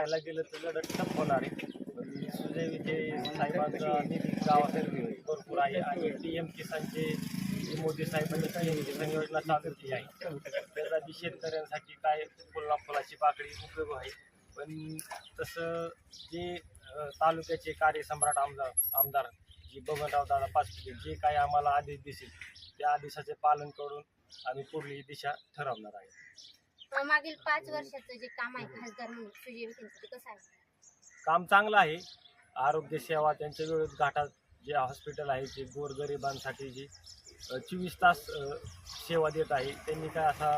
पाहायला गेलं तर लढत टप होणार आहे. सुजय विजय साहेबांचा निधी गावासाठी भरपूर आहे. आणि पी एम किसानचे मोदी साहेबांनी पी एम किसान योजना चालू केली आहे. तर आधी शेतकऱ्यांसाठी काय फुलना फुलाची पाकळी उपयोग आहे. पण तसं जे तालुक्याचे कार्यसम्राट आमदार आमदार जी बबनराव दादा पाचपुते जे काय आम्हाला आदेश दिसेल त्या आदेशाचे पालन करून आम्ही पुढली दिशा ठरवणार आहे. मागील पाच वर्षाचं जे काम आहे खासदार म्हणून सुजय विखेंचं ते कसं आहे? काम चांगलं आहे. आरोग्य सेवा त्यांच्या वेळेत घाटात जे हॉस्पिटल आहे ते गोरगरिबांसाठी जी चोवीस तास अ, सेवा देत आहे त्यांनी काय असा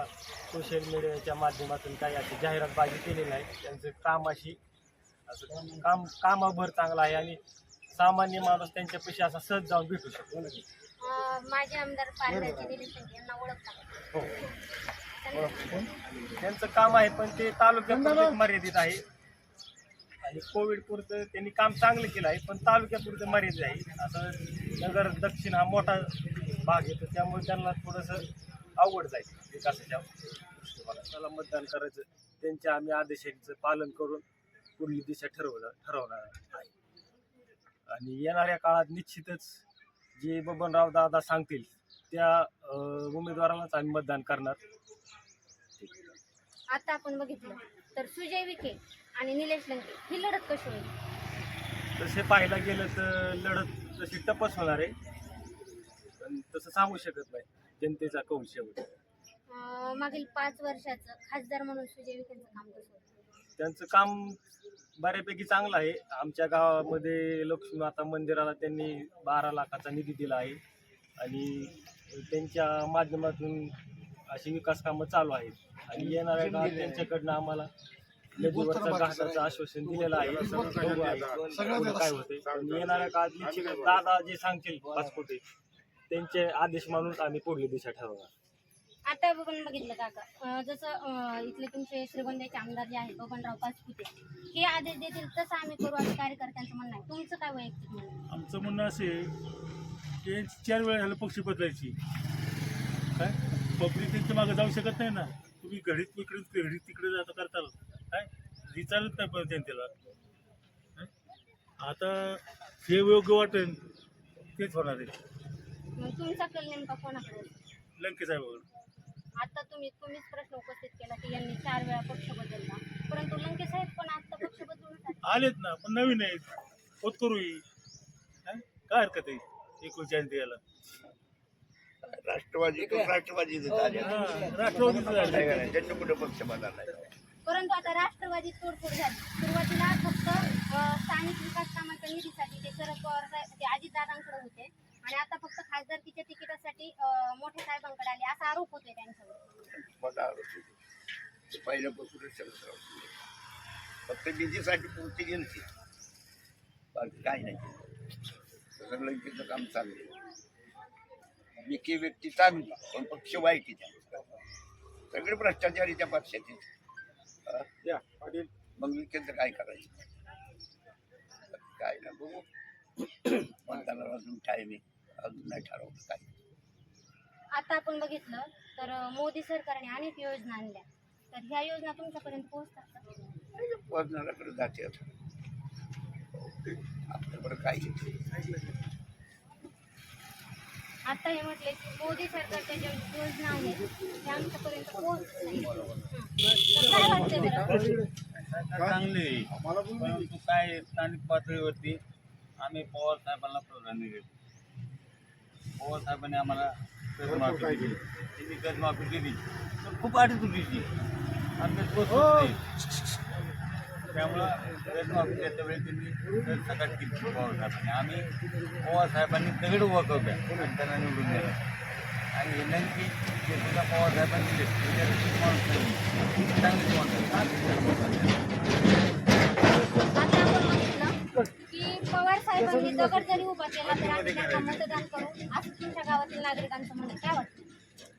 सोशल मीडियाच्या माध्यमातून काही अशी जाहिरातबाजी केलेली नाही. त्यांचं काम अशी असं काम कामाभर चांगलं आहे आणि सामान्य माणूस त्यांच्यापाशी असा सहज जाऊन भेटू शकतो. अं, माजी आमदार पालघरचे यांना ओळखता का? हो. त्यांनी- त्यांचं काम आहे पण ते तालुक्यापुरते मर्यादित आहे. आणि कोविड पुरतं त्यांनी काम चांगलं केलं आहे पण तालुक्यापुरतं मर्यादित आहे. असं नगर दक्षिण हा मोठा भाग येतो त्यामुळे त्यांना थोडंसं अवघड जाईल विकासाच्या त्याला मतदान करायचं. त्यांच्या आम्ही आदेशांचं पालन करून पुढली दिशा ठरव ठरवणार आहे. आणि येणाऱ्या काळात निश्चितच जे बबनराव दादा सांगतील त्या उमेदवारालाच आम्ही मतदान करणार. आता आपण बघितलं. तर सुजय विखे आणि निलेश लंके ही लढत कशी होईल? तसे पाहायला गेलं तर लढत तशी टपच होणार आहे. पण तसं सांगू शकत नाही. जनतेचा कौल शेवट अं, मागील पाच वर्षाचं खासदार म्हणून सुजय विखेंचं काम कसं होतं? त्यांचं काम बऱ्यापैकी चांगलं आहे. आमच्या गावामध्ये लक्ष्मी माता मंदिराला त्यांनी बारा लाखाचा निधी दिला आहे. आणि त्यांच्या माध्यमातून अशी विकास कामं चालू आहेत. आणि येणाऱ्या काळात त्यांच्याकडनं आम्हाला. घाटाचं आश्वासन दिलेलं आहे. काय होते येणाऱ्या काळात दादा जे सांगतील पाचपोटे त्यांचे आदेश मानून आम्ही पुढली दिशा ठरवणार. आता आपण बघितलं काका. जसं इथले तुमचे श्रीगोंद्याचे आमदार जे आहेत बबनराव पाचपुते हे आदेश देतील तसं आम्ही करू असं कार्यकर्त्यांचं म्हणणं आहे. तुमचं काय वैयक्तिक म्हणणं? आमचं म्हणणं असे की चार वेळा ह्याला पक्षी बदलायची. काय? पब्लिक त्यांच्या मागे जाऊ शकत नाही ना. तुम्ही घडीत इकडे घडीत तिकडे जाता करताल काय? चालत नाही पण जनतेला? आता हे योग्य वाटेल तेच होणार आहे. मग तुमचा कल नेमका कोणाकडे? आहे? लंके आता तुम्ही तुम्हीच प्रश्न उपस्थित केला की यांनी चार वेळा पक्ष बदलला. परंतु लंके साहेब पण आता पक्ष बदलून आलेत ना पण नवीन आहेत. होत करू ही. काय काय हरकत आहे? एकोणचाळीस याला राष्ट्रवादी तो राष्ट्रवादी हा, राष्ट्रवादीचं झालं. त्यांच्या कुठे पक्ष बदललाय परंतु आता राष्ट्रवादी तोडफोड झाली. सुरुवातीला फक्त स्थानिक विकास कामाच्या निधीसाठी ते शरद पवार साहेब ते अजितदादांकडे होते. आणि आता फक्त खासदारकीच्या तिकिटासाठी अं, मोठे साहेबांकडे आले. असा आरोप होतोय त्यांच्यावर. मोठा आरोप आहे. ते पहिल्यापासूनच शरद राव. फक्त निधीसाठी पूर्ती गेलती बाकी काही नाही. सगळं लंकेचं काम चाललंय. विकी व्यक्ती चांगली पण पक्ष वाईट आहे त्यांचा. सगळे भ्रष्टाचारी त्या पक्षाचे हा? या पाटील. मग विकेचं काय करायचं? काय ना बघू. मतदानाला अजून टाईम आहे. अजून नाही ठरवलं काय. आता आपण बघितलं तर मोदी सरकारने अनेक योजना आणल्या. तर ह्या योजना तुमच्यापर्यंत पोहोचतात का? वजनाकडे जाते आता. आपल्याकडे काय आहे? आता हे म्हटले की मोदी सरकारच्या ज्या योजना आहेत त्या आमच्यापर्यंत पोहोचत नाही. तर काय वाटतंय बरं? चांगले. परंतु काय स्थानिक पातळीवरती आम्ही पवार साहेबांना प्राधान्य देतो. पवार साहेबांनी आम्हाला कर्जमाफी दिली. त्यांनी कर्जमाफी दिली. पण खूप अडचणीची. आमचे स्वस्त होते. त्यामुळं कर्जमाफी देत्या वेळी त्यांनी सकाळ पवार साहेबांनी आम्ही पवार साहेबांनी दगड वाकवल्या आणि त्यांना निवडून दिलं आणि हे नाही की ते सुद्धा पवार साहेबांनी दिले त्याच्यासाठी माणूस नाही चांगलीच माणूस आहे. आता आपण बघितलं की पवार साहेबांनी दगड जरी उभा केला तर आम्ही त्यांना मतदान करू. असं तुमच्या गावातील नागरिकांचं म्हणणं. काय वाटतं?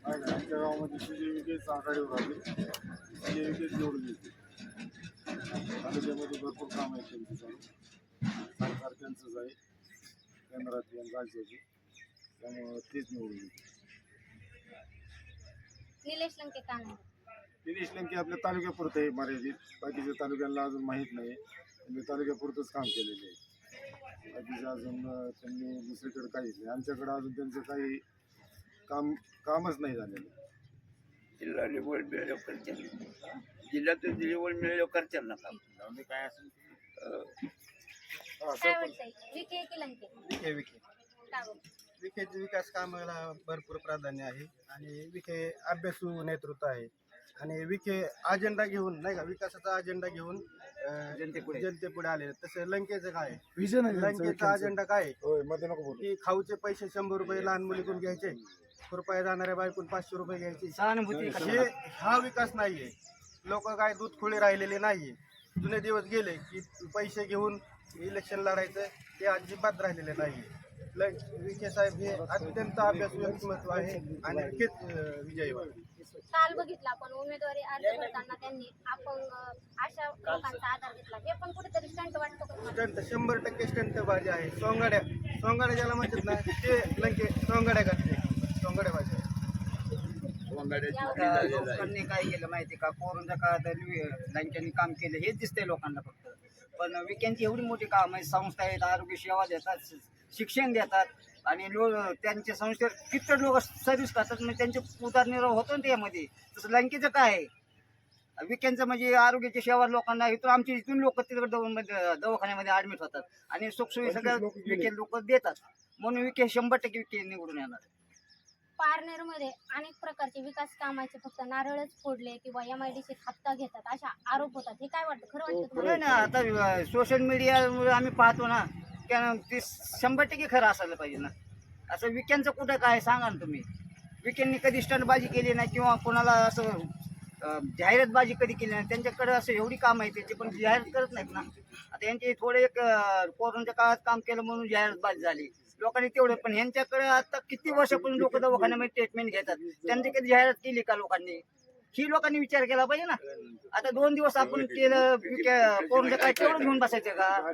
आमच्या गावामध्ये आघाडीवर आले निवडून येते तालुक्यामध्ये भरपूर काम आहे त्यांची सरकार त्यांचंच आहे. केंद्रातली आणि राज्याची त्यामुळं तेच निवडून येते निलेश लंके का नाही? दिनेश लंके आपल्या तालुक्यापुरतं आहे मर्यादित. बाकीच्या तालुक्याला अजून माहीत नाही त्यांनी तालुक्यापुरतंच काम केलेलं आहे. बाकीचं अजून अं, त्यांनी दुसरीकडे काहीच नाही. आमच्याकडे अजून त्यांचं काही काम कामच नाही झालेलं. जिल्हा लेवल मिळालं करतील जिल्ह्यातून लेवल ना काम जाऊन दे काय असेल ते. काय वाटतंय विखे की लंके विखे? विखेचे विकास कामाला भरपूर प्राधान्य आहे आणि विखे अभ्यासू नेतृत्व आहे आणि विखे अजेंडा घेऊन नाही का विकासाचा अजेंडा घेऊन जनतेपुढे. जनतेपुढे आले तसं लंकेचं काय आहे? विजन लंकेचा. अजेंडा काय आहे? होयमध्ये नको बोलू की खाऊचे पैसे शंभर रुपये लहान मुलीकडून घ्यायचे रुपये जाणाऱ्या बायकून पाचशे रुपये घ्यायचे. सहानुभूती हे हा विकास नाहीये. लोक काय दूध खुळे राहिलेले नाहीये. जुने दिवस गेले की पैसे घेऊन इलेक्शन लढायचं ते अजिबात राहिलेले नाहीये. ल- विखे साहेब हे अत्यंत अभ्यासू व्यक्तिमत्व आहे आणि विखेच विजयी व्हावे. काल बघितलं आपण उमेदवारी अर्ज करताना त्यांनी अपंग अशा लोकांचा आधार घेतला. हे पण कुठेतरी स्टंट वाटतो? स्टंट शंभर टक्के स्टंट बाजी आहे. सोंगाड्या सोंगाड्या ज्याला म्हणतात ना ते लंके सोंगाड्या घातले झालेलं आहे. लोकांनी काय केलं माहिती का? कोरोनाच्या काळात लंकेने काम केलं हेच दिसतंय लोकांना फक्त. पण विकेंडची एवढी मोठी काम आहे संस्था आहेत आरोग्य सेवा देतात शिक्षण देतात आणि लो त्यांच्या संस्थेवर किती लोक सर्व्हिस करतात म्हणजे त्यांचे उदरनिर्वाह होतो ना त्यामध्ये. तसं लंकेचं काय आहे? विकेंडचं म्हणजे आरोग्याची सेवा लोकांना इथून आमची इथून लोक तिकडे दवा- दवाखान्यामध्ये ऍडमिट होतात. आणि सुखसोयी सगळ्या विकेंड लोक देतात. म्हणून विके शंभर टक्के विके निवडून येणार पारनेरमध्ये अनेक प्रकारचे विकास कामाचे फक्त नारळच फोडले किंवा एम आय डी हप्ता घेतात अशा आरोप होतात. हे काय वाटतं? खरं वाटतं तुम्हाला? नाही ना आता सोशल मीडियामुळे आम्ही पाहतो ना त्या ते शंभर टक्के खरं असायला पाहिजे ना. असं विकेंडचं कुठं काय सांगा ना तुम्ही. विकेंडनी कधी स्टंटबाजी केली नाही किंवा कोणाला असं अं, जाहिरातबाजी कधी केली नाही त्यांच्याकडे असं एवढी काम आहे त्याची पण जाहिरात करत नाहीत ना. आता यांचे थोडे एक अं, कोरोनाच्या काळात काम केलं म्हणून जाहिरातबाजी झाली. लोकांनी तेवढे पण यांच्याकडे आता किती वर्षापासून लोक दवाखान्यामध्ये ट्रीटमेंट घेतात? त्यांची कधी जाहिरात केली का लोकांनी? ही लोकांनी विचार केला पाहिजे ना. आता दोन दिवस आपण केलं कोरोना काय तेवढं घेऊन बसायचं का?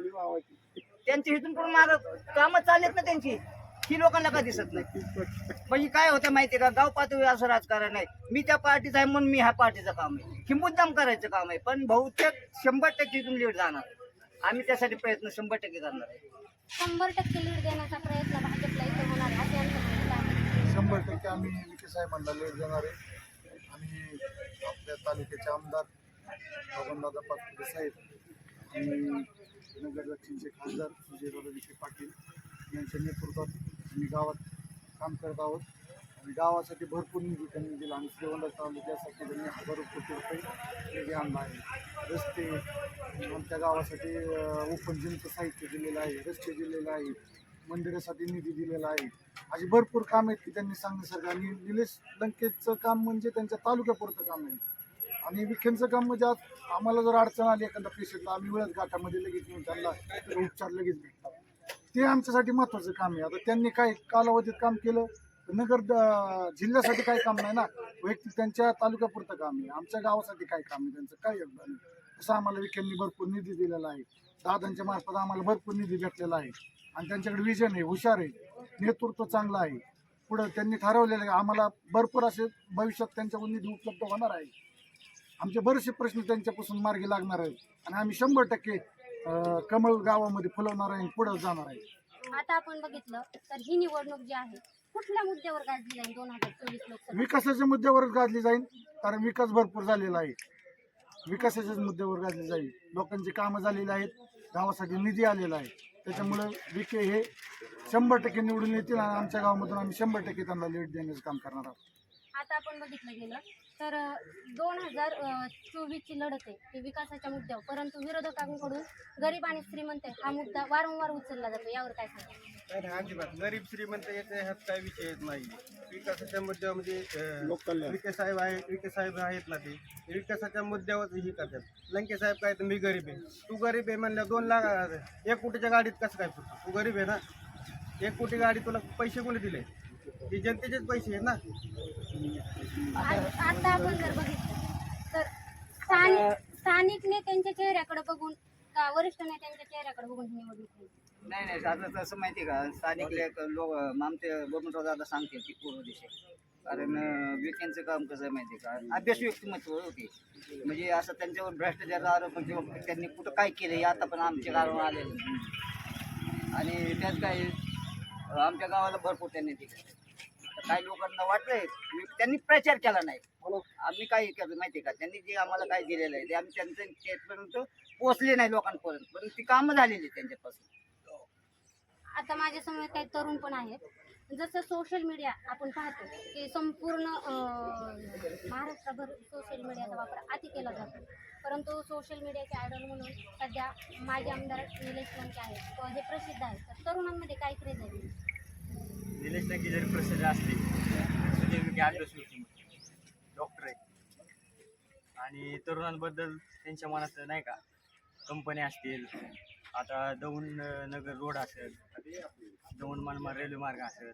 त्यांची इथून पण माग कामं चाललेत ना त्यांची. ही लोकांना का दिसत नाही? म्हणजे काय होतं माहितीये का? गाव पातळीवर असं राजकारण आहे. मी त्या पार्टीचा आहे म्हणून मी ह्या पार्टीचं काम आहे. ही मुद्दाम करायचं काम आहे. पण बहुतेक शंभर टक्के इथून लीड जाणार. आम्ही त्यासाठी प्रयत्न शंभर टक्के करणार. आहे शंभर टक्के लीड देण्याचा प्रयत्न भाजपला इथे होणार आहे असं यांचं म्हणणं आहे. शंभर टक्के आम्ही विखे साहेबांना लेट देणार आहे आणि आपल्या तालुक्याचे आमदार बबनदादा पाटील साहेब आणि नगर दक्षिणचे खासदार सुजयदादा विखे पाटील यांच्या नेतृत्वात आम्ही गावात काम करत आहोत गावासाठी भरपूर निधी त्यांनी दिला. आणि श्रीगोंदा तालुक्यासाठी त्यांनी हजारो कोटी रुपये निधी आणला आहे. रस्ते आमच्या गावासाठी ओपन जिमचं साहित्य दिलेलं आहे रस्ते दिलेलं आहे मंदिरासाठी निधी दिलेला आहे. अशी भरपूर काम आहेत की त्यांनी सांगण्यासारखं आणि निलेश लंकेचं काम म्हणजे त्यांच्या तालुक्यापुरतं काम आहे. आणि विखेंचं काम म्हणजे आज आम्हाला जर अडचण आली एखाद्या पेशंटला आम्ही वेळात घाटामध्ये लगेच घेऊन त्यांना उपचार लगेच भेटतात. ते आमच्यासाठी महत्त्वाचं काम आहे. आता त्यांनी काय कालावधीत काम केलं? नगर द- जिल्ह्यासाठी काही काम नाही ना? वैयक्तिक त्यांच्या तालुक्यापुरतं काम आहे. आमच्या गावासाठी काय काम आहे त्यांचं? काय योगदान आहे? तसं आम्हाला विकेंनी भरपूर निधी दिलेला आहे. दादांच्या मार्फत आम्हाला भरपूर निधी भेटलेला आहे. आणि त्यांच्याकडे विजन आहे हुशार आहे. नेतृत्व चांगलं आहे. पुढं त्यांनी ठरवलेलं आहे आम्हाला भरपूर असे भविष्यात त्यांच्याकडून निधी उपलब्ध होणार आहे. आमचे बरेचसे प्रश्न त्यांच्यापासून मार्गी लागणार आहेत. आणि आम्ही शंभर टक्के कमळ गावामध्ये फुलवणार आहे पुढं जाणार आहे. आता आपण बघितलं तर ही निवडणूक जी आहे कुठल्या मुद्द्यावर गाजली जाईल? दोन हजार चोवीस लोकसभा. विकासाच्या मुद्द्यावरच गाजली जाईल कारण विकास भरपूर झालेला आहे. विकासाच्याच मुद्द्यावर गाजली जाईल. लोकांची कामं झालेली आहेत गावासाठी निधी आलेला आहे. त्याच्यामुळं विखे हे शंभर टक्के निवडून येतील आणि आमच्या गावामधून आम्ही शंभर टक्के त्यांना लीड देण्याचं काम करणार आहोत. आता आपण बघितलं गेलं तर दोन हजार चोवीसची लढत आहे. ती विकासाच्या मुद्द्यावर. परंतु विरोधकांकडून गरीब आणि श्रीमंत हा मुद्दा वारंवार उचलला जातो. यावर काय सांगा नाही अजिबात. गरीब श्रीमंत याचा ह्यात काही विषय नाही. विकासाच्या मुद्द्यावर म्हणजे. विखे साहेब आहे विखे साहेब आहेत ना ते. विकासाच्या मुद्द्यावर ही करतात. लंके साहेब काय तर मी गरीब आहे. तू गरीब आहे म्हणलं दोन लाख एक कोटीच्या गाडीत कसं काय फिरतो तू गरीब आहे ना? एक कोटी गाडी तुला पैसे कोणी दिले? हे जनतेचेच पैसे आहेत ना. आता आपण जर बघितलं तर स्थानिक स्थानिक नेत्यांच्या चेहऱ्याकडे बघून का वरिष्ठ नेत्यांच्या चेहऱ्याकडे बघून ही निवडणूक होईल? नाही नाही आता तसं माहिती का? स्थानिक लेख लोक आमचे बबनराव दादा सांगतील की पूर्व दिशे. कारण विकेंडचं काम कसं आहे माहिती का? अभ्यास व्यक्तिमत्व होते. म्हणजे असं त्यांच्यावर भ्रष्टाचार आरोप म्हणजे त्यांनी कुठं काय केलं हे आता पण आमच्या गावावर आलेलं नाही. आणि त्यात काय आमच्या गावाला भरपूर त्यांनी दिलं. काही लोकांना वाटलंय मी- त्यांनी प्रचार केला नाही. आम्ही काय केलं माहिती का? त्यांनी जे आम्हाला काय दिलेलं आहे ते आम्ही त्यांचं तेपर्यंत पोहोचले नाही लोकांपर्यंत पण ती कामं झालेली आहेत त्यांच्यापासून. आता माझ्यासमोर काही तरुण पण आहेत. जसं सोशल मीडिया आपण पाहतो की संपूर्ण अं, महाराष्ट्रभर सोशल मीडियाचा वापर अति केला जातो. परंतु सोशल मीडियाचे आयडॉल म्हणून सध्या माजी आमदार निलेश लंके आहेत. जे प्रसिद्ध आहेत. तर तरुणांमध्ये काय क्रेज आहे? निलेश नक्की जरी प्रसिद्ध असले सुजय विखे अभ्यास डॉक्टर आहे आणि तरुणांबद्दल त्यांच्या मनात नाही का कंपन्या असतील आता दौंड नगर रोड असेल दौंड मनमाड रेल्वे मार्ग असेल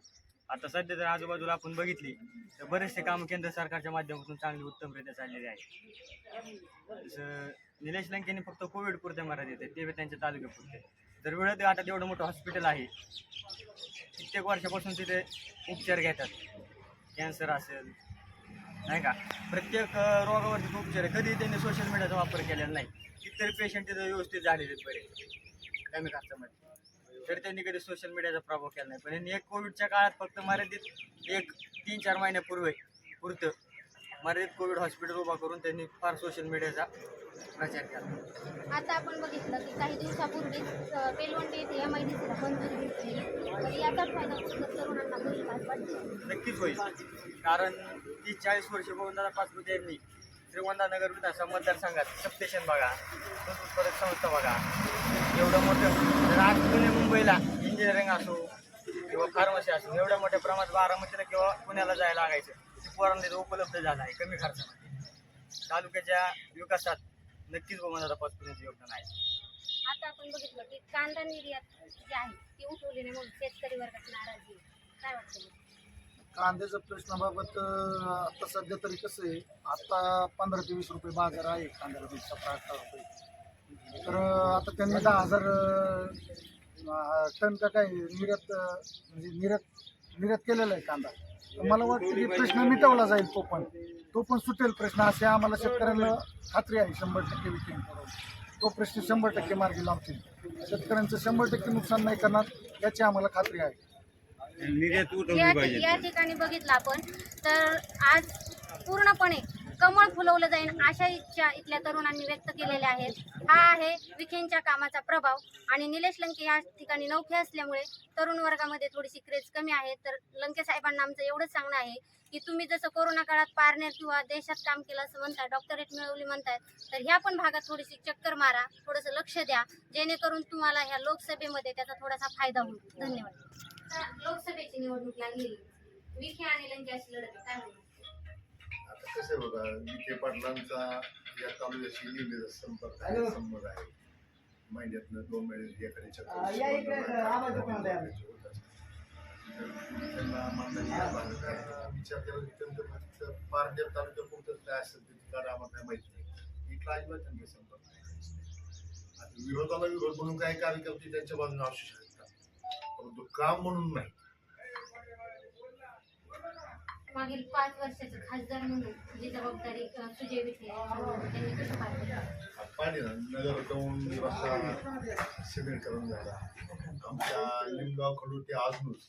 आता सध्या जर आजूबाजूला आपण बघितली तर बरेचसे कामं केंद्र सरकारच्या माध्यमातून चांगली उत्तमरित्या चाललेली आहे जसं निलेश लंकेने फक्त कोविड पुरते मर्यादित येते ते त्यांच्या त्यांच्या तालुक्यापुरते तर वेळेत आता एवढं मोठं हॉस्पिटल आहे. कित्येक वर्षापासून तिथे उपचार घेतात. कॅन्सर असेल नाही का? प्रत्येक रोगावरती उपचार कधी त्यांनी सोशल मीडियाचा वापर केलेला नाही. कितीतरी पेशंट तिथे व्यवस्थित झालेले आहेत बरे. कमी खर्चामध्ये. तरी त्यांनी कधी सोशल मीडियाचा प्रभाव केला नाही. पण यांनी एक कोविडच्या काळात फक्त मर्यादित एक तीन चार महिन्यापूर्वी पुरतं मर्यादित कोविड हॉस्पिटल उभा करून त्यांनी फार सोशल मीडियाचा प्रचार केला. आता आपण बघितलं की काही दिवसापूर्वीच अ, बेलवंडी येथे एम आय डी सीला मंजुरी तर याचाच फायदा तरुणांना होईल वाटतं नक्कीच होईल. कारण तीस चाळीस वर्ष गोविंदाला पाचपुते यांनी श्रीगोंदा नगर विधानसभा मतदारसंघात सबस्टेशन बघा दूध उत्पादक संस्था बघा. एवढं मोठं जर आज पुणे मुंबईला इंजिनिअरिंग असो किंवा फार्मसी असो एवढ्या मोठ्या प्रमाणात बारामतीला किंवा पुण्याला जायला लागायचं. पोरांना उपलब्ध झालं आहे कमी खर्चामध्ये तालुक्याच्या विकासात नक्कीच गोविंदाला पाचपुतेचं योगदान आहे आता आपण बघितलं की कांदा निर्यात जी आहे ती उठवली नाही म्हणून शेतकरी वर्गात नाराजी आहे. काय वाटतं? कांद्याच्या प्रश्नाबाबत अं, आता सध्या तरी कसं आहे आता पंधरा ते वीस रुपये बाजार आहे कांद्याला वीस सतरा अठरा रुपये तर अं, आता त्यांनी दहा हजार अं, टन का काय निर्यात अं, म्हणजे निर्यात निर्यात केलेला आहे कांदा मला वाटतं की प्रश्न मिटवला जाईल तो पण. तो पण सुटेल प्रश्न असे आम्हाला शेतकऱ्यांना खात्री आहे शंभर टक्के विकेल तो प्रश्न शंभर टक्के मार्गी लावतील. शेतकऱ्यांचं शंभर टक्के नुकसान नाही करणार याची आम्हाला खात्री आहे. निर्यात या ठिकाणी बघितलं आपण तर आज पूर्णपणे कमळ फुलवलं जाईल अशा इच्छा इथल्या तरुणांनी व्यक्त केलेल्या आहेत. हा आहे विखेंच्या कामाचा प्रभाव आणि निलेश लंके या ठिकाणी नौखे असल्यामुळे तरुण वर्गामध्ये थोडीशी क्रेज कमी आहे. तर लंके साहेबांना आमचं एवढंच सांगणं आहे की तुम्ही जसं कोरोना काळात पारनेर किंवा देशात काम केलं असं म्हणताय डॉक्टरेट मिळवली म्हणताय तर ह्या पण भागात थोडीशी चक्कर मारा थोडंसं लक्ष द्या. जेणेकरून तुम्हाला ह्या लोकसभेमध्ये त्याचा थोडासा फायदा होईल. धन्यवाद. लोकसभेची निवडणूक लागलेली विखे आणि लंके अशी लढत काय कसं आहे बघा विखे पाटलांचा या तालुक्याशी नेहमीचा संपर्क आहे संबंध आहे. महिन्यातनं दोन महिने एखाद्या चक्कर या इकडे आवाज उठवून द्या. त्यांना भारत विचार केला की त्यांचं फक्त काय असेल ते ठिकाण आम्हाला काय माहिती नाही. इथला अजिबात त्यांचा संपर्क नाही आता विरोधाला विरोध म्हणून काही कार्यकर्ते त्यांच्या बाजूने असू शकतात. परंतु काम म्हणून नाही. मागील पाच वर्षाचं खासदार म्हणून जी जबाबदारी सुजय विखे त्यांनी कसं पार पाडली? पाणी नगर जाऊन रस्ता सिमेंट करून झाला. आमच्या लिंबगाव खडू ते अजूनच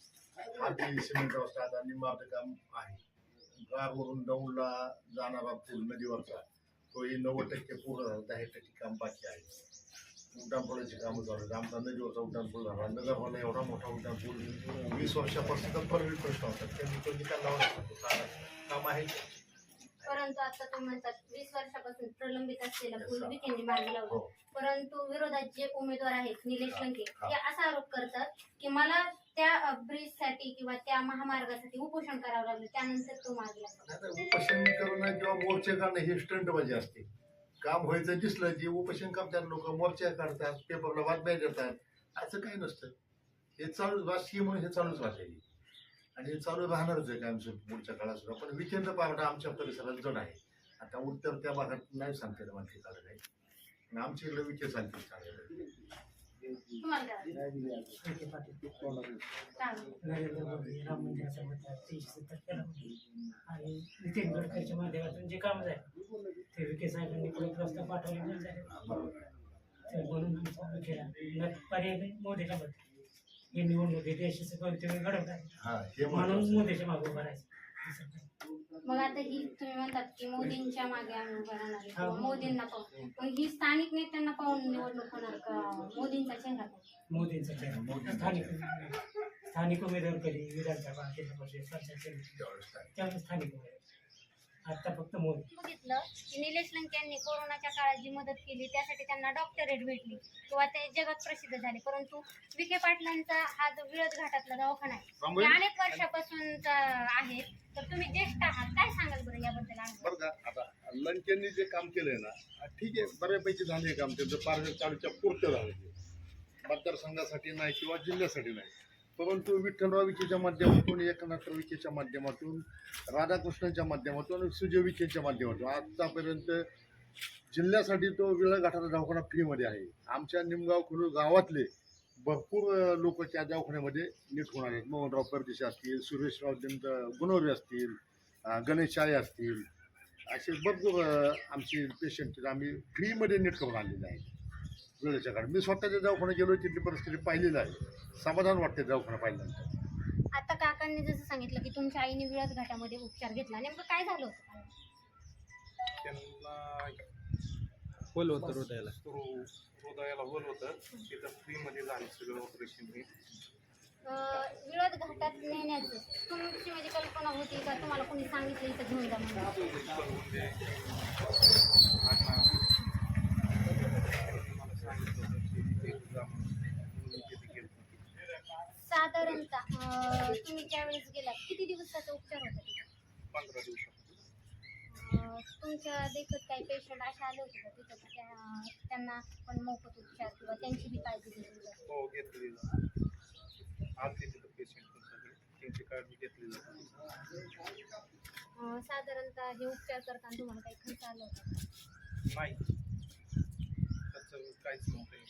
हा ते सिमेंट रस्ता आता निंबाचं काम आहे. गारवरून दौंडला जाणारा पूल नदीवरचा तोही नव्वद टक्के पूर्ण झाला दहा टक्के काम बाकी आहे. उड्डाणपुलाची कामं उड्डाणपूल झाला. नगरवाला एवढा मोठा उड्डाणपूल वीस वर्षापासून परवीत प्रश्न होता. त्यांनी तो निकाल लावला काम आहे परंतु आता तुम्ही म्हणतात वीस वर्षापासून प्रलंबित असलेला मार्गी लावला हो. परंतु विरोधात जे उमेदवार आहेत निलेश लंके ते असा आरोप करतात की मला त्या ब्रिजसाठी किंवा त्या महामार्गासाठी उपोषण करावं लागलं. त्यानंतर तो मार्गी लागला उपोषण करणं किंवा मोर्चे काढणं हे स्टंटबाजी असते. काम व्हायचं दिसलं की उपोषण करतात लोक मोर्चा काढतात पेपरला बातम्या देतात. असं काही नसतं. हे चालूच राजकीय म्हणून हे चालूच राहते आणि हे चालू राहणारच आहे कायमचं पुढच्या काळात सुद्धा. पण विकेंद्र पार्टा आमच्या परिसरात जण आहे आता उत्तर त्या भागात नाही सांगता येत मला ठिकाणं काही आणि आमच्या इकडे विखे सांगते नरेंद्र मोदी राम मंदिराचा मुद्दा तीनशे सत्तर केला आणि नितीन गडकरीच्या माध्यमातून जे काम झालं ते विखे साहेबांनी प्रस्ताव पाठवले नाही झाले तर म्हणून विखेला न- पर्याय मोदीच्या मध्ये ही निवडणूक हे देशाचं भवितव्य घडवत आहे म्हणून मोदीच्या मागे उभं राहायचं. मग आता ही तुम्ही म्हणतात की मोदींच्या मागे आम्ही उभं राहणार आहे. मोदींना पाहून मग ही स्थानिक नेत्यांना पाहून निवडणूक होणार का? मोदींचा चेहरा पाहून मोदींचा चेहरा. स्थानिक स्थानिक उमेदवार कधी? विधानसभा जिल्हा परिषद स्थानिक उमेदवार. आता फक्त मोदी. बघितलं की निलेश लंके यांनी कोरोनाच्या काळात जी मदत केली त्यासाठी त्यांना डॉक्टरेट भेटली. किंवा ते जगात प्रसिद्ध झाले. परंतु विखे पाटलांचा हा जो विळद घाटातला दवाखाना आहे ते अनेक वर्षापासूनचा आहे. तर तुम्ही ज्येष्ठ आहात काय सांगाल बरं याबद्दल? बरं का आता लंकेंनी जे काम केलंय ना ठीक आहे बऱ्यापैकी झाले काम त्यांचं पारनेर तालुक्या पुरतं झालं मतदारसंघासाठी नाही किंवा जिल्ह्यासाठी नाही. परंतु विठ्ठलराव विखेच्या माध्यमातून एकनाथ विखेच्या माध्यमातून राधाकृष्णच्या माध्यमातून सुजय विखेच्या माध्यमातून. आत्तापर्यंत जिल्ह्यासाठी तो विळघाटाचा दवाखाना फ्रीमध्ये आहे. आमच्या निमगाव खुलू गावातले भरपूर लोक त्या दवाखान्यामध्ये नीट होणार आहेत. मोहनराव परदेशी असतील सुरेशराव जंत गुणवरे असतील गणेशाळे गणेश असतील असे भरपूर आमचे पेशंट आम्ही फ्रीमध्ये नीट करून आणलेले आहेत. वेळेच्या काळात. मी स्वतःच्या दवाखान्यात गेलो तिथली परिस्थिती पाहिलेली आहे. समाधान वाटते दवाखाना पाहिल्यानंतर. आता काकांनी जसं सांगितलं की तुमच्या आईने विळद घाटामध्ये उपचार घेतला. नेमकं काय झालं होतं? त्यांना होल होतं हृदयाला. हृदयाला होल होतं. तिथं फ्रीमध्ये झालं सगळं ऑपरेशन हे. अं, विळद घाटात नेण्याचं. तुमची म्हणजे कल्पना होती का? तुम्हाला कोणी सांगितलं इथं घेऊन जा म्हणून? साधारणतः तुम्ही ज्यावेळेस गेलात किती दिवसाचा उपचार होता तिथं? पंधरा तुमच्या देखत काही पेशंट असे आले होते का तिथं की त्या- त्यांना पण मोफत उपचार किंवा त्यांची बी काळजी घेतली जाते? हो घेतली जाते. आलते तिथं पेशंट पण सगळे त्यांची काळजी घेतली जाते. अं, साधारणतः हे उपचार करताना तुम्हाला काही खर्च आला होता? नाही. त्याचं काहीच नव्हतं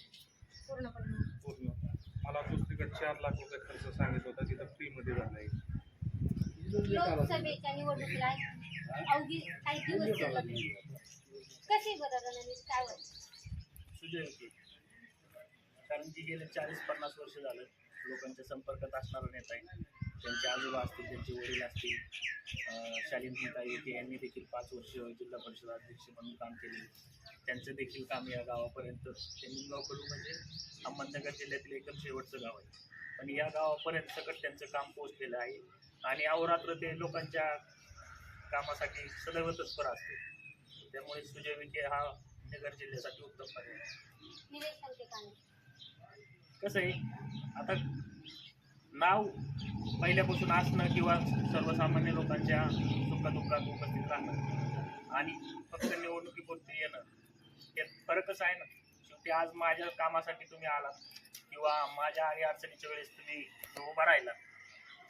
पूर्णपणे पूर्ण मला दुसरीकडे चार लाख रुपये खर्च सांगितलं होता तिथं फ्रीमध्ये झाला आहे लोकसभेच्या निवडणुकीला अवघी काही दिवस शिल्लक आहेत. कशी बरं रणनीत? काय वाटतं सुजय विखे कारण की गेले चाळीस पन्नास वर्ष झालं लोकांच्या संपर्कात असणारा नेता आहे. त्यांचे आजोबा असतील त्यांचे वडील असतील. अं, शालीनताई विखे यांनी देखील पाच वर्ष जिल्हा परिषद अध्यक्ष म्हणून काम केले. त्यांचं देखील काम या गावापर्यंत ते निमगाव कडू म्हणजे अहमदनगर जिल्ह्यातील एकदम शेवटचं गाव आहे. पण या गावापर्यंत सकट त्यांचं काम पोहोचलेलं आहे. आणि अहोरात्र ते लोकांच्या कामासाठी सदैव तत्पर असते. त्यामुळे सुजय विखे हा नगर जिल्ह्यासाठी उत्तम पर्याय कसं आहे? आता नाव पहिल्यापासून असणं किंवा सर्वसामान्य लोकांच्या सुखदुःखात उपस्थित राहणं आणि फक्त निवडणुकीपुरती येणं यात फरकच आहे ना? शेवटी आज माझ्या कामासाठी तुम्ही आलात किंवा माझ्या आणि अडचणीच्या वेळेस तुम्ही उभा राहिला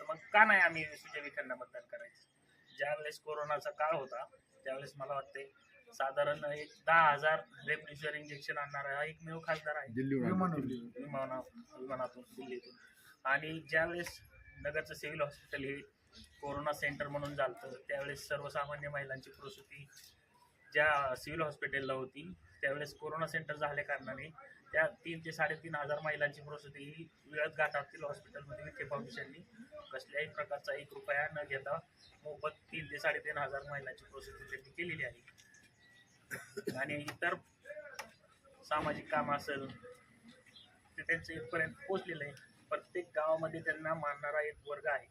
तर मग का नाही आम्ही सुजय विखेंना मतदान करायचं? ज्यावेळेस कोरोनाचा काळ होता त्यावेळेस मला वाटते साधारण एक दहा हजार रेमडेसिवीर इंजेक्शन आणणारा हा एकमेव खासदार आहे. विमाना विमानातून. दिल्लीतून. आणि ज्यावेळेस नगरचं सिव्हिल हॉस्पिटल हे कोरोना सेंटर म्हणून झालं त्यावेळेस सर्वसामान्य महिलांची प्रसूती ज्या सिव्हिल हॉस्पिटलला होती त्यावेळेस कोरोना सेंटर झाल्या कारणाने त्या तीन ते साडेतीन हजार महिलांची प्रसुती ही विळत घाटातील हॉस्पिटलमध्ये विखे फाउंडेशननी कसल्याही प्रकारचा एक रुपया न घेता मोफत तीन ते साडेतीन हजार महिलांची प्रसूती त्यांनी केलेली आहे. आणि इतर सामाजिक काम असेल ते त्यांचं इथपर्यंत पोचलेलं आहे. प्रत्येक गावामध्ये त्यांना मानणारा एक वर्ग आहे.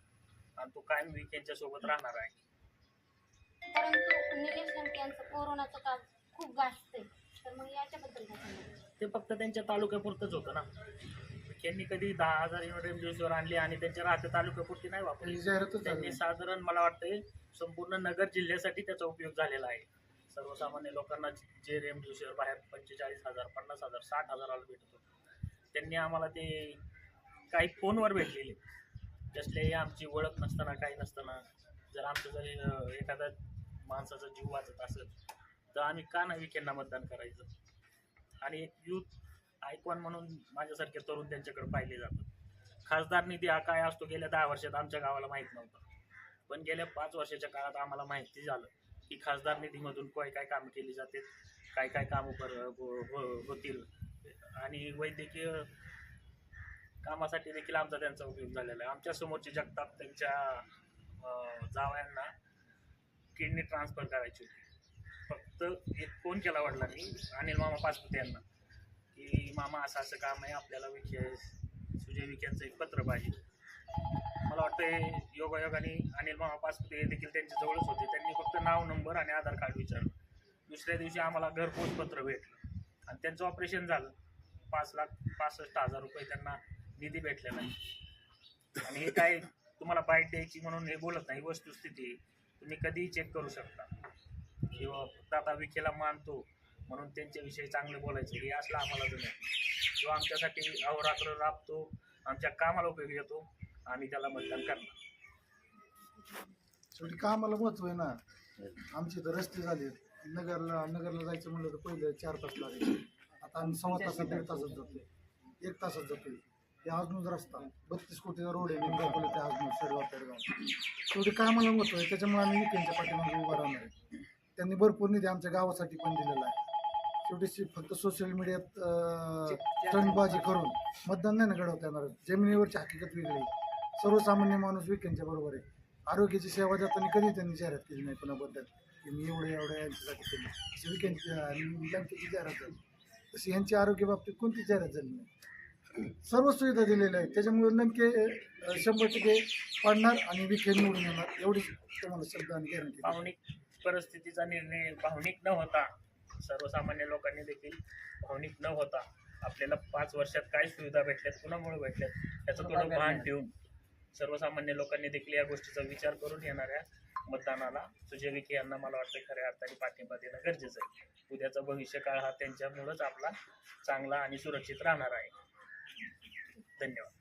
आणि तो कायम विखेंच्या सोबत राहणार आहे. परंतु निलेश लंके यांचं कोरोनाचं काम खूप गाजतंय. तर मग याच्याबद्दल काय सांगाल? ते फक्त त्यांच्या तालुक्यापुरतंच होतं ना. त्यांनी कधी दहा हजार युनिट दिवसावर आणली आणि त्यांच्या राहत्या तालुक्यापुरती नाही वापरली. त्यांनी साधारण मला वाटते संपूर्ण नगर जिल्ह्यासाठी त्याचा उपयोग झालेला आहे. सर्वसामान्य लोकांना जे रेमडेसिवीर बाहेर पंचेचाळीस हजार पन्नास हजार साठ हजाराला भेटत होतं. त्यांनी आम्हाला ते काही फोनवर भेटलेले. कसल्याही आमची ओळख नसताना काही नसताना जर आमचं जर अं, एखादा माणसाचा जीव वाचत असेल तर आम्ही का नाही विखेंना मतदान करायचं? आणि एक युथ आयकॉन म्हणून माझ्यासारखे तरुण त्यांच्याकडे पाहिले जातात. खासदार निधी हा काय असतो गेल्या दहा वर्षात आमच्या गावाला माहीत नव्हता. पण गेल्या पाच वर्षाच्या काळात आम्हाला माहिती झालं की खासदार निधीमधून काय काय कामं केली जाते काय काय कामं कर हो, हो, होतील. आणि वैद्यकीय कामासाठी देखील आमचा त्यांचा उपयोग झालेला आहे. आमच्या समोरचे जगताप त्यांच्या जावयांना किडनी ट्रान्सफर करायची होती. फक्त एक फोन केला वडिलांनी अनिल मामा पाचपुते यांना की मामा असं असं काम आहे आपल्याला विखे सुजय विखेंचं एक पत्र पाहिजे. मला वाटतं योगायोगाने अनिल मामा पाचपुते हे देखील त्यांच्या जवळच होते. त्यांनी फक्त नाव नंबर आणि आधार कार्ड विचारलं. दुसऱ्या दिवशी आम्हाला घरपोच पत्र भेटलं. आणि त्यांचं ऑपरेशन झालं. पाच लाख पासष्ट हजार रुपये त्यांना निधी भेटलेला आहे. आणि हे काय तुम्हाला बाईट द्यायची म्हणून हे बोलत नाही वस्तुस्थिती आहे. तुम्ही कधीही चेक करू शकता. किंवा फक्त आता विखेला मानतो म्हणून त्यांच्याविषयी चांगलं बोलायचं. हे असलं आम्हाला जमेल जो आमच्यासाठी अहोरात्र राबतो आमच्या कामाला उपयोगी येतो आम्ही त्याला मतदान करणार. शेवटी कामाला महत्त्व आहे ना. आमचे इथं रस्ते झाले नगरला नगरला जायचं म्हणलं तर पहिले चार तास लागायचे आता आम्ही सव्वा तासात दीड तासात जातोय. एक तासात जातोय. हे अजून रस्ता. बत्तीस कोटीचा रोड आहे निंबाकोली ते अजून शेडगाव पेडगाव शेवटी कामाला महत्त्व आहे त्याच्यामुळे आम्ही विकेंडच्या पाठीमागे उभा राहणार आहे. त्यांनी भरपूर निधी आमच्या गावासाठी पण दिलेला आहे. शेवटी फक्त सोशल मीडियात स्टंटबाजी करून मतदान नाही ना घडवता येणार. जमिनीवरची हकीकत वेगळी. सर्वसामान्य माणूस विकेंडच्या बरोबर आहे. आरोग्याची सेवा देताना कधी त्यांनी जाहिरात केली नाही कोणाबद्दल? की मी एवढं एवढं यांच्यासाठी केलं. विकेंडची बँकेची जाहिरात झाली. तशी यांची आरोग्य बाबतीत कोणतीच जाहिरात झाली नाही. सर्व सुविधा दिलेल्या आहेत. त्याच्यामुळे नेमके शंभर टक्के पडणार आणि विखे निवडून येणार. एवढीच तुम्हाला शब्द आणि गॅरंटी भावनिक परिस्थितीचा निर्णय भावनिक न होता सर्वसामान्य लोकांनी देखील भावनिक न होता आपल्याला पाच वर्षात काय सुविधा भेटल्यात कुणामुळे भेटल्यात याचं थोडं भान ठेवून सर्वसामान्य लोकांनी देखील या गोष्टीचा विचार करून येणाऱ्या मतदानाला सुजय विखे यांना मला वाटतं खऱ्या अर्थाने पाठिंबा देणं गरजेचं आहे. उद्याचा भविष्य काळ हा त्यांच्यामुळंच आपला चांगला आणि सुरक्षित राहणार आहे. धन्यवाद.